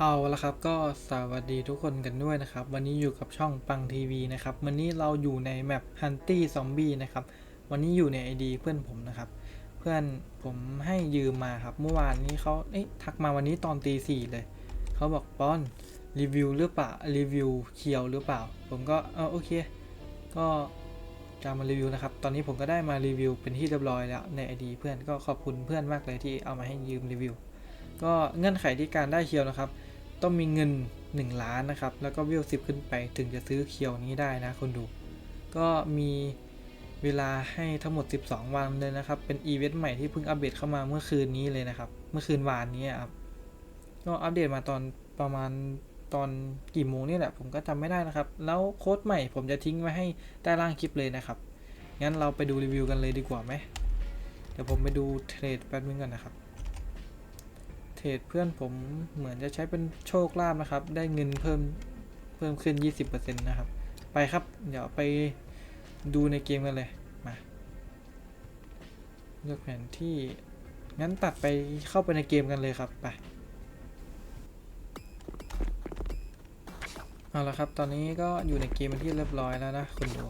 เอาละครับก็สวัสดีทุกคนกันด้วยนะครับ วันนี้อยู่กับช่องปังทีวีนะครับ วันนี้เราอยู่ในแมปฮันตี้ซอมบี้นะครับ วันนี้อยู่ใน ID เพื่อนผมนะครับ เพื่อนผมให้ยืมมาครับ เมื่อวานนี้เขาเอ๊ะทักมาวันนี้ตอนตีสี่เลย เขาบอกป้อนรีวิวหรือเปล่ารีวิวเคียวหรือเปล่า ผมก็เออโอเค ก็จะมารีวิวนะครับ ตอนนี้ผมก็ได้มารีวิวเป็นที่เรียบร้อยแล้วใน ID เพื่อนก็ขอบคุณเพื่อนมากเลยที่เอามาให้ยืมรีวิว ก็เงื่อนไขที่การได้เคียวนะครับ ต้องมีเงิน 1 ล้านนะครับ แล้วก็วิว10ขึ้นไปถึงจะซื้อเคียวนี้ได้นะคนดู ก็มีเวลาให้ทั้งหมด 12 วันเลยนะครับ เป็นอีเวนต์ใหม่ที่เพิ่งอัปเดตเข้ามาเมื่อคืนนี้เลยนะครับ เมื่อคืนวานนี้ครับ ก็อัปเดตมาตอนประมาณตอนกี่โมงนี่แหละผมก็จำไม่ได้นะครับ แล้วโค้ดใหม่ผมจะทิ้งไว้ให้ใต้ล่างคลิปเลยนะครับ งั้นเราไปดูรีวิวกันเลยดีกว่าไหม เดี๋ยวผมไปดูเทรดแป๊บนึงกันนะครับ เทรดเพื่อนผมเหมือนจะใช้เป็นโชคลาภนะครับ ได้เงินเพิ่มเพิ่มขึ้น 20%นะครับ ไปครับ เดี๋ยวไปดูในเกมกันเลย มาเลือกแผนที่ งั้นตัดไปเข้าไปในเกมกันเลยครับ ไป เอาละครับ ตอนนี้ก็อยู่ในเกมที่เรียบร้อยแล้วนะคุณดู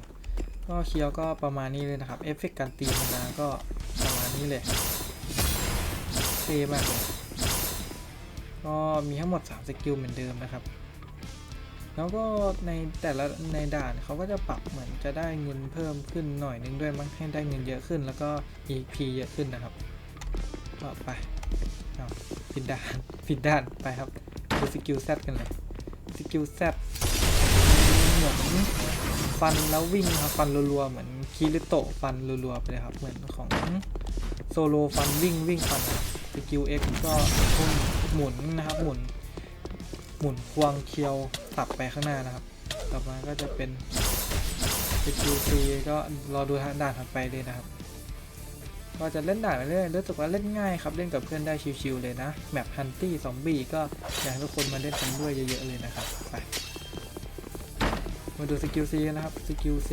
ก็เคียวก็ประมาณนี้เลยนะครับ เอฟเฟกต์การตีมนนะก็ประมาณนี้เลยเท่มากเลย ก็มีทั้งหมด 3 สกิลเหมือนเดิมนะครับ แล้วก็ในแต่ละในด่านเขาก็จะปรับเหมือนจะได้เงินเพิ่มขึ้นหน่อยนึงด้วยมั้งให้ได้เงินเยอะขึ้น แล้วก็ EP เยอะขึ้นนะครับก็ไปเอาผิดด่านผิดด้านไปครับดูสกิลแซกันเลยสกิลแซเหมือนฟันแล้ววิ่งครับฟันรัวๆเหมือนคิริโตะฟันรัวๆไปเลยครับเหมือนของโซโลฟันวิ่งวิ่งฟันนะครับสกิล X ก็พุ่ง หมุนนะครับหมุน หมุนควงเคียวตับไปข้างหน้านะครับ ต่อมาก็จะเป็นสกิล C ก็รอดูทางด่านถัดไปเลยนะครับก็จะเล่นด่านไปเรื่อยรู้สึกว่าเล่นง่ายครับ เล่นกับเพื่อนได้ชิวๆเลยนะ แมปฮันตี้ซอมบี้ก็อยากให้ทุกคนมาเล่นกันด้วยเยอะๆเลยนะครับ ไป มาดูสกิล C นะครับ สกิล C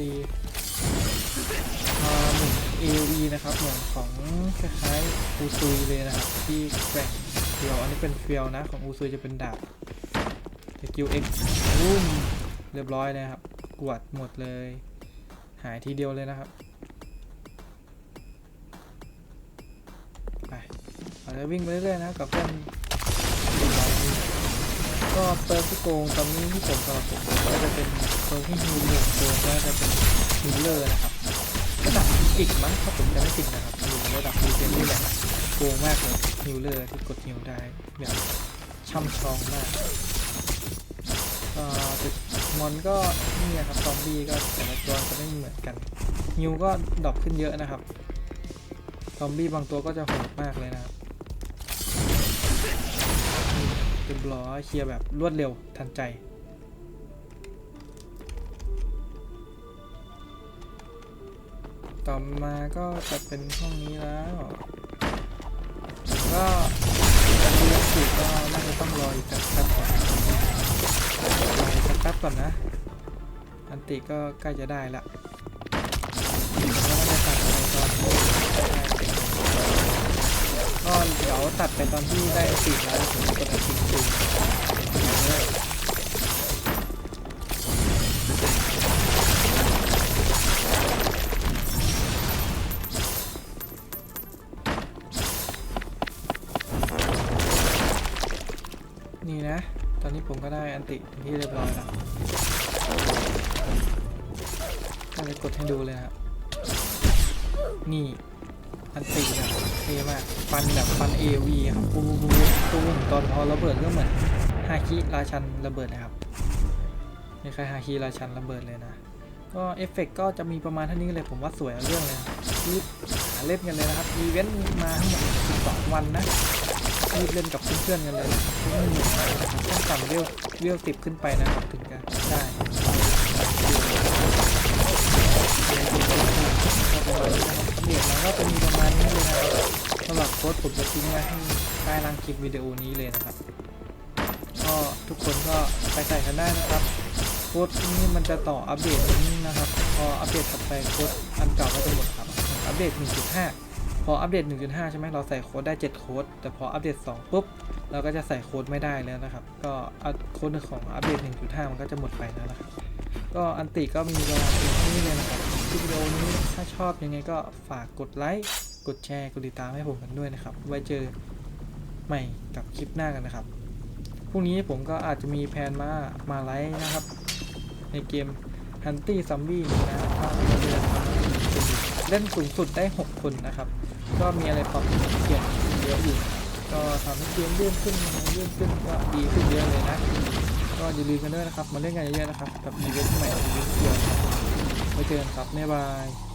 อ่าหมุน AOE นะครับ เหมือนของคล้ายๆอูซุยเลยนะครับ ที่แกร่ง เฟียวอันนี้เป็นเฟียวนะ ของอูซุยจะเป็นดาบสกิล X รุ่มเรียบร้อยนะครับกวาดหมดเลย หายทีเดียวเลยนะครับ ไปเราจะวิ่งไปเรื่อยๆนะกับเพื่อนก็เปิร์ที่โกงตอนนี้ที่ผมสำหรับผมก็จะเป็นตัวที่ฮิวหนึ่งตัวก็จะเป็นฮิลเลอร์นะครับระดับอีกมั้งถ้าผมจะไม่ผิดนะครับอยู่ระดับดีเจนนี่แหละโกงมากเลย ฮิลเลอร์ที่กดฮิลได้แบบช่ำชองมากเอ่อแต่มอนก็นี่นะครับซอมบี้ก็แต่ละตัวจะไม่เหมือนกันฮิลก็ดรอปขึ้นเยอะนะครับซอมบี้บางตัวก็จะโหดมากเลยนะครับเรียบร้อยเคลียร์แบบรวดเร็วทันใจต่อมาก็จะเป็นห้องนี้แล้ว ก็เรียนสูตรก็น่าจะต้องรออีกสักแป๊บก่อนรออีกสักแป๊บก่อนนะ อันติก็ใกล้จะได้ละก็เดี๋ยวตัดไปตอนที่ได้สีแล้วถึงกดอันติจริง ผมก็ได้อันติที่เรียบร้อยแล้วก็เลยกดให้ดูเลยครับนี่อันติแบบเท่มากฟันแบบฟันเอวีครับปูปูตูตอนพอระเบิดก็เหมือนฮาคิราชันระเบิดนะครับนี่คยฮาคิราชันระเบิดเลยนะก็เอฟเฟกต์ก็จะมีประมาณเท่านี้เลยผมว่าสวยเอาเรื่องเลยรีบหาเล่นกันเลยนะครับอีเวนต์มาทั้งหมด12วันนะ รีบเล่นกับเพื่อนๆกันเลยนะครับไม่มีอะไรนะครับต้องต่ำเวลเวลติบขึ้นไปนะครับถึงจะได้เดี๋ยวมันก็จะมีประมาณนี้เลยนะครับสำหรับโค้ดผมจะทิ้งไว้ให้ใต้ล่างคลิปวิดีโอนี้เลยนะครับก็ทุกคนก็ไปใส่กันได้นะครับโค้ดนี้มันจะต่ออัปเดตนี้นะครับ พออัปเดตถัดไปโค้ดอันเก่าก็จะหมดครับอัปเดต 1.5 พออัปเดต 1.5 ใช่ไหมเราใส่โค้ดได้ 7 โค้ด แต่พออัปเดต 2 ปุ๊บ เราก็จะใส่โค้ดไม่ได้แล้วนะครับ ก็โค้ดของอัปเดต 1.5 มันก็จะหมดไปแล้วนะครับ ก็อันติก็มีประมาณเพียงนี้เลยนะครับคลิปวิดีโอนี้ถ้าชอบยังไงก็ฝากกดไลค์ กดแชร์ กดติดตามให้ผมกันด้วยนะครับ ไว้เจอใหม่กับคลิปหน้ากันนะครับ พรุ่งนี้ผมก็อาจจะมีแผนมา มาไลฟ์นะครับ ในเกม Hunty Zombie นี้นะครับเล่นเล่นสูงสุดได้ 6 คนนะครับ ก็มีอะไรปรับเปลี่ยนเยอะอยู่ก็ทำให้เกมเลื่อนขึ้นเลื่อนขึ้นก็ดีขึ้นเยอะเลยนะ ก็อย่าลืมกันด้วยนะครับ มาเล่นกันเยอะๆนะครับ กับอีเวนต์ใหม่อีเวนต์เดียวนะครับไว้เจอกันครับบ๊ายบาย